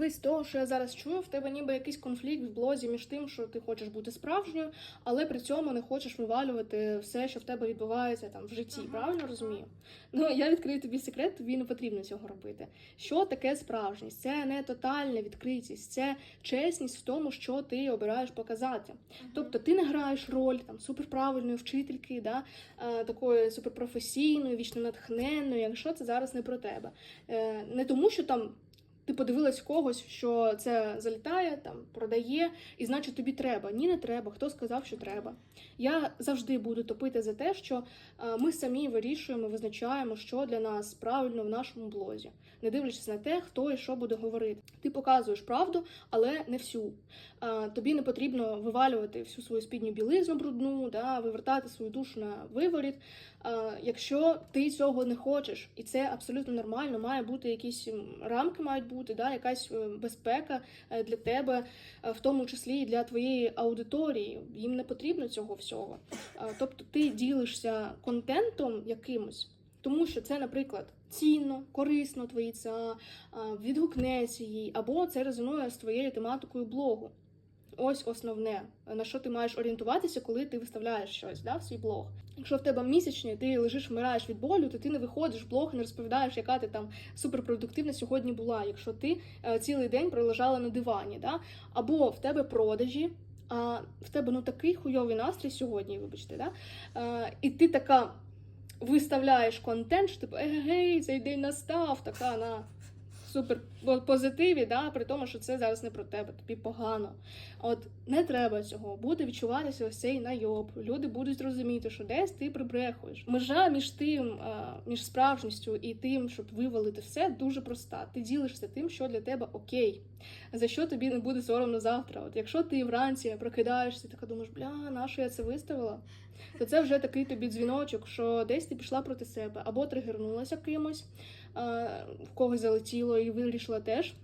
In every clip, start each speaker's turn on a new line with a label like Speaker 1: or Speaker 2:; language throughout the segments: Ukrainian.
Speaker 1: Дивись, того, що я зараз чую, в тебе ніби якийсь конфлікт в блозі між тим, що ти хочеш бути справжньою, але при цьому не хочеш вивалювати все, що в тебе відбувається там в житті.
Speaker 2: Ага,
Speaker 1: Правильно розумію? Ну я відкрию тобі секрет, тобі не потрібно цього робити. Що таке справжність? Це не тотальна відкритість, це чесність в тому, що ти обираєш показати. Тобто ти не граєш роль там суперправильної вчительки, да, е, такої суперпрофесійної, вічно натхненної, якщо це зараз не про тебе. Е, не тому, що там ти подивилась когось, що це залітає, там продає, і значить тобі треба. Ні, не треба. Хто сказав, що треба. Я завжди буду топити за те, що е, ми самі вирішуємо, визначаємо, що для нас правильно в нашому блозі, не дивлячись на те, хто і що буде говорити. Ти показуєш правду, але не всю. Е, Тобі не потрібно вивалювати всю свою спідню білизну брудну, да, вивертати свою душу на виворіт. Е, Якщо ти цього не хочеш, і це абсолютно нормально, має бути якісь рамки, мають бути, да, якась е, безпека е, для тебе, е, в тому числі і для твоєї аудиторії. Їм не потрібно цього всього. Тобто ти ділишся контентом якимось. Тому що це, наприклад, цінно, корисно твоїй ЦА, відгукнеться їй, або це резонує з твоєю тематикою блогу. Ось основне, на що ти маєш орієнтуватися, коли ти виставляєш щось да, в свій блог. Якщо в тебе місячні, ти лежиш, вмираєш від болю, то ти не виходиш в блог не розповідаєш, яка ти там суперпродуктивна сьогодні була, якщо ти е, цілий день пролежала на дивані. Да? Або в тебе продажі, а в тебе ну такий хуйовий настрій сьогодні, вибачте, да? е, і ти така виставляєш контент, що типу, егей, цей день настав, така на супер по- позитиві, да, при тому, що це зараз не про тебе, тобі погано. От не треба цього. Буде відчуватися ось цей найоб. Люди будуть розуміти, що десь ти прибрехуєш. Межа між тим, е, між справжністю і тим, щоб вивалити все, дуже проста. Ти ділишся тим, що для тебе окей, за що тобі не буде соромно завтра. От якщо ти вранці прокидаєшся, така думаєш, бля, на що я це виставила? То це вже такий тобі дзвіночок, що десь ти пішла проти себе, або тригернулася кимось, в когось залетіло і вирішила теж.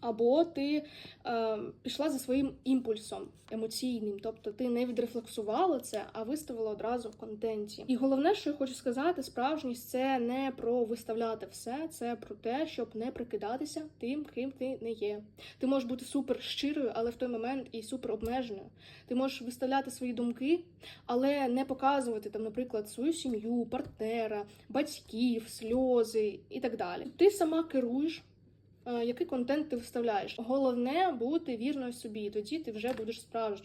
Speaker 1: Або ти е, пішла за своїм імпульсом емоційним, тобто ти не відрефлексувала це, а виставила одразу в контенті. І головне, що я хочу сказати, справжність це не про виставляти все, це про те, щоб не прикидатися тим, ким ти не є. Ти можеш бути супер щирою, але в той момент і супер обмеженою. Ти можеш виставляти свої думки, але не показувати там, наприклад, свою сім'ю, партнера, батьків, сльози і так далі. Ти сама керуєш. Е, Який контент ти вставляєш? Головне бути вірною собі, тоді ти вже будеш справжньою.